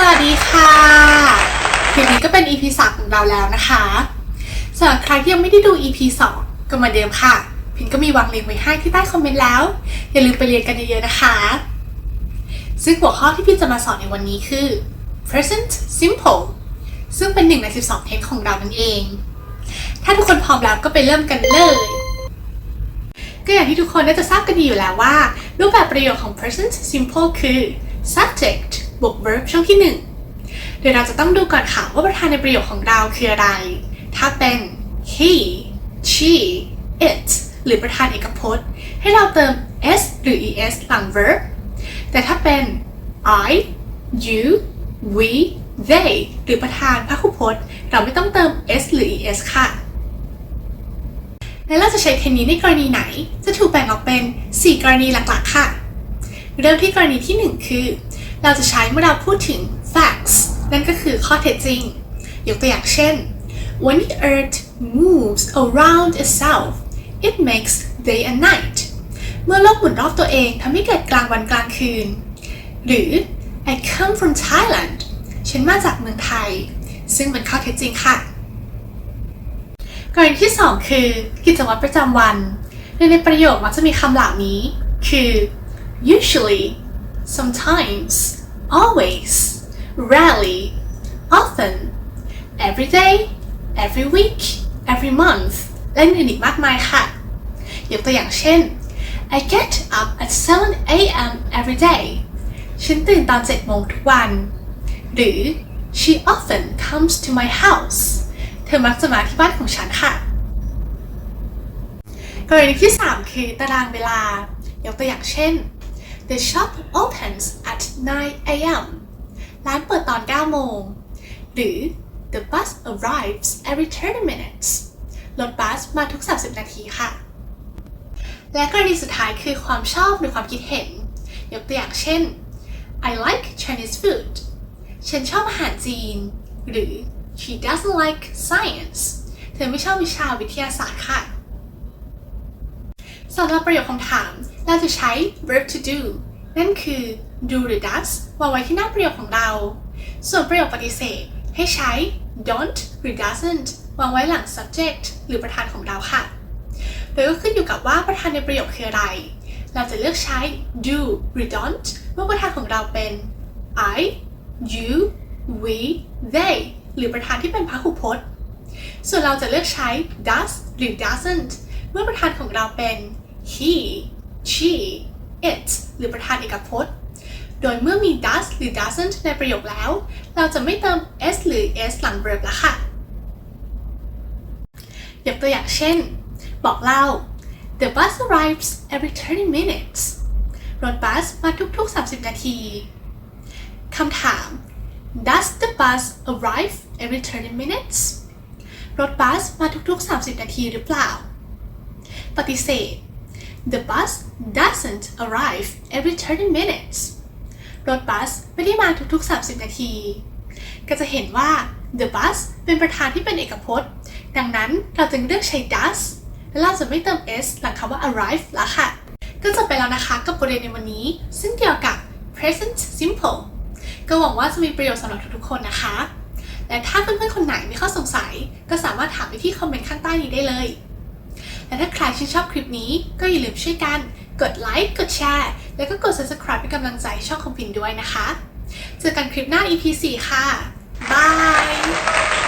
สวัสดีค่ะคลิปนี้ก็เป็น EP 3ของเราแล้วนะคะสำหรับใครที่ยังไม่ได้ดู EP 2ก็เหมาเดิมค่ะ พินก็มีวางลิงก์ไว้ให้ที่ใต้คอมเมนต์แล้ว อย่าลืมไปเรียนกันเยอะๆนะคะ ซึ่งหัวข้อที่พินจะมาสอนในวันนี้คือ present simple ซึ่งเป็นหนึ่งใน 12 เทคของเรานั่นเอง ถ้าทุกคนพร้อมแล้วก็ไปเริ่มกันเลย ก็อย่างที่ทุกคนน่าจะทราบกันดีอยู่แล้วว่า รูปแบบประโยคของ present simple คือ subject บวก verb ช่องที่ 1 เดี๋ยวเราจะต้องดูก่อนค่ะว่าประธานในประโยคของเราคืออะไร ถ้าเป็น he she it หรือประธานเอกพจน์ ให้เราเติม s หรือ es หลัง verb แต่ถ้าเป็น I you we they หรือประธานพหูพจน์ เราไม่ต้องเติม s หรือ es ค่ะแล้วเราจะใช้เทคนิคในกรณีไหน จะถูกแบ่งออกเป็น 4 กรณีหลักๆ ค่ะ เริ่มที่กรณีที่ 1 คือ เราจะใช้เมื่อเราพูดถึง facts นั่นก็คือข้อเท็จจริง ยกตัวอย่างเช่น when the earth moves around itself it makes day and night เมื่อโลกหมุนรอบตัวเองทำให้เกิดกลางวันกลางคืน หรือ I come from Thailand ฉันมาจากเมืองไทย ซึ่งเป็นข้อเท็จจริงค่ะกรณีที่ 2 คือ กิจวัตรประจำวัน ในประโยคมักจะมีคำเหล่านี้ คือ usually sometimes always rarely often every day every week every month และอื่นอีกมากมายค่ะ ยกตัวอย่างเช่น I get up at 7 a.m. every day ฉันตื่นตอน7โมงทุกวัน หรือ She often comes to my house เธอมักจะมาที่บ้านของฉันค่ะ กรณีที่ 3 คือตารางเวลายกตัวอย่างเช่น The shop opens at 9 a.m. ร้านเปิดตอน 9 โมง หรือ The bus arrives every 30 minutes รถบัสมาทุก 30 นาทีค่ะ และกรณีสุดท้ายคือความชอบหรือความคิดเห็น ยกตัวอย่างเช่น I like Chinese food ฉันชอบอาหารจีน หรือ She doesn't like science เธอไม่ชอบวิชาวิทยาศาสตร์ค่ะ สำหรับประโยคคำถาม เราจะใช้ verb to do นั่นคือ do หรือ does วางไว้ที่หน้าประโยคของเรา ส่วนประโยคปฏิเสธให้ใช้ don't หรือ doesn't วางไว้หลัง subject หรือประธานของเราค่ะ โดยก็ขึ้นอยู่กับว่าประธานในประโยคคืออะไร เราจะเลือกใช้ do หรือ don't เมื่อประธานของเราเป็น I you we they หรือประธานที่เป็นพหูพจน์ ส่วนเราจะเลือกใช้ does หรือ doesn't เมื่อประธานของเราเป็น he she it หรือประธานเอกพจน์ โดยเมื่อมี does หรือ doesn't ในประโยคแล้ว เราจะไม่เติม s หรือ s หลัง verb ละค่ะ ยกตัวอย่างเช่น บอกเล่า The bus arrives every 30 minutes รถบัสมาทุกๆ 30 นาที คำถาม Does the bus arrive every 30 minutes รถบัสมาทุกๆ 30 นาทีหรือเปล่า ปฏิเสธ The bus doesn't arrive every 30 minutes รถบัสไม่ได้มาทุกๆ 30 นาที ก็จะเห็นว่า the bus เป็นประธานที่เป็นเอกพจน์ ดังนั้นเราจึงเลือกใช้ does และเราจะไม่เติม s หลังคำว่า arrive ละค่ะ ก็จบไปแล้วนะคะกับบทเรียนในวันนี้ ซึ่งเกี่ยวกับ present simple ก็หวังว่าจะมีประโยชน์สำหรับทุกๆ คนนะคะ และถ้าเพื่อนๆ คนไหนมีข้อสงสัย ก็สามารถถามไปที่คอมเมนต์ข้างใต้นี้ได้เลย และถ้าใครชื่นชอบคลิปนี้ก็อย่าลืมช่วยกัน กดไลค์กดแชร์แล้วก็กด subscribe เป็นกำลังใจช่องคอมพินด้วยนะคะ เจอกันคลิปหน้า EP 4 ค่ะ บาย